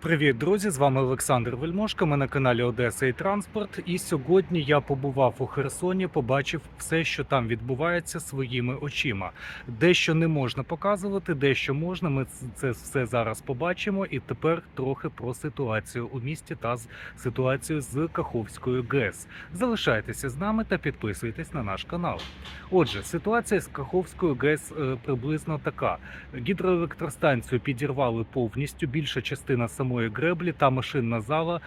Привіт, друзі! З вами Олександр Вельмошко. Ми на каналі Одеса і Транспорт. І сьогодні я побував у Херсоні, побачив все, що там відбувається своїми очима. Дещо не можна показувати, дещо можна. Ми це все зараз побачимо. І тепер трохи про ситуацію у місті та з ситуацію з Каховською ГЕС. Залишайтеся з нами та підписуйтесь на наш канал. Отже, ситуація з Каховською ГЕС е, приблизно така: гідроелектростанцію підірвали повністю. Більша частина самої греблі та машинна зала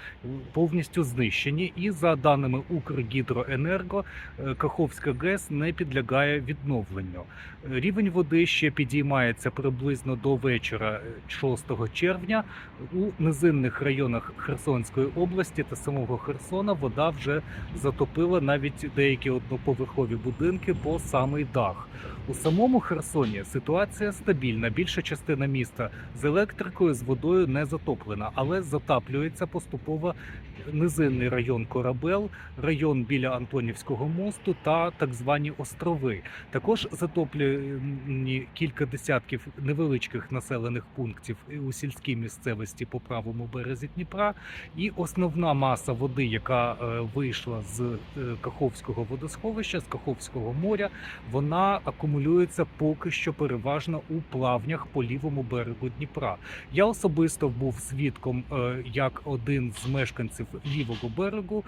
повністю знищені. І за даними Укргідроенерго, е, Каховська ГЕС не підлягає відновленню. Е, Рівень води ще підіймається приблизно до вечора е, 6 червня. У низинних районах Херсонської області та самого Херсона вода вже затопила навіть деякі одноповерхові будинки по самий дах. У самому Херсоні ситуація стабільна. Більша частина міста з електрикою з водою не затоплена, але затаплюється поступово низинний район Корабел, район біля Антонівського мосту та так звані острови. Також затоплені кілька десятків невеличких населених пунктів у сільській місцевості по правому березі Дніпра. І основна маса води, яка е, вийшла з е, Каховського водосховища, з Каховського моря, вона акумулюється поки що переважно у плавнях по лівому берегу Дніпра. Я особисто був свідком, е, як один з мешканців лівого берегу.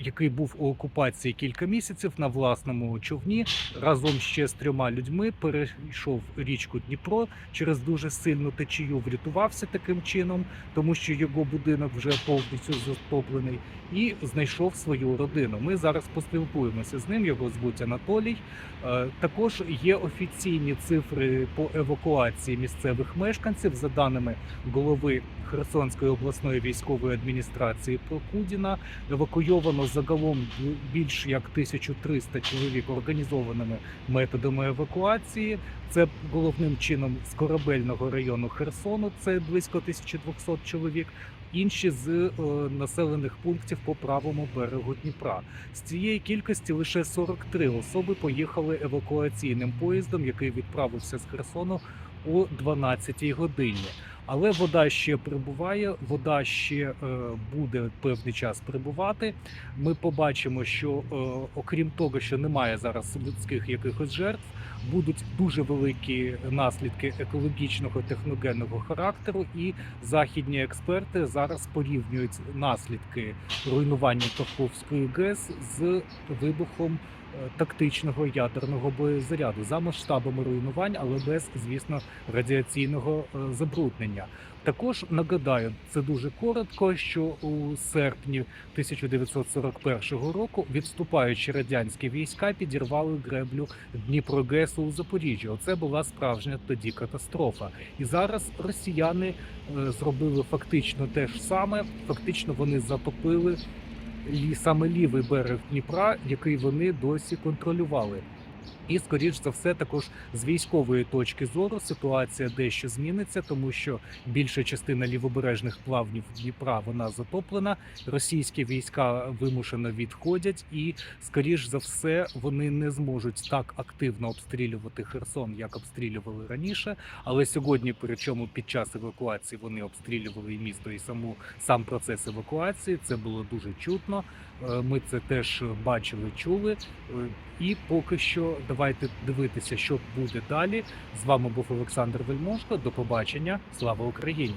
Який був у окупації кілька місяців на власному човні разом ще з трьома людьми перейшов річку Дніпро через дуже сильну течію, врятувався таким чином, тому що його будинок вже повністю затоплений, і знайшов свою родину. Ми зараз поспілкуємося з ним. Його звуть Анатолій. Е, Також є офіційні цифри по евакуації місцевих мешканців за даними голови Херсонської обласної військової адміністрації Прокудіна. Евакуйовано загалом більш як 1300 чоловік організованими методами евакуації. Це головним чином з корабельного району Херсону. Це близько 1200 чоловік. Інші з е, населених пунктів по правому берегу Дніпра. З цієї кількості лише 43 особи поїхали евакуаційним поїздом, який відправився з Херсону о 12-й годині. Але вода ще прибуває, вода ще е, буде певний час прибувати. Ми побачимо, що е, окрім того, що немає зараз людських якихось жертв, будуть дуже великі наслідки екологічного техногенного характеру, і західні експерти зараз порівнюють наслідки руйнування Каховської ГЕС з вибухом е, тактичного ядерного боєзаряду за масштабами руйнувань, але без, звісно, радіаційного е, забруднення. Також нагадаю, це дуже коротко, що у серпні 1941 року відступаючі радянські війська підірвали греблю Дніпрогесу у Запоріжжі. Оце була справжня тоді катастрофа. І зараз росіяни е, зробили фактично те ж саме. Фактично вони затопили саме лівий берег Дніпра, який вони досі контролювали. І, скоріш за все, також з військової точки зору ситуація дещо зміниться, тому що більша частина лівобережних плавнів Дніпра вона затоплена. Російські війська вимушено відходять, і, скоріш за все, вони не зможуть так активно обстрілювати Херсон, як обстрілювали раніше. Але сьогодні, причому під час евакуації, вони обстрілювали і місто, і саму сам процес евакуації. Це було дуже чутно. Е, Ми це теж бачили, чули. Е, І поки що давайте дивитися, що буде далі. З вами був Олександр Вельмошко. До побачення. Слава Україні!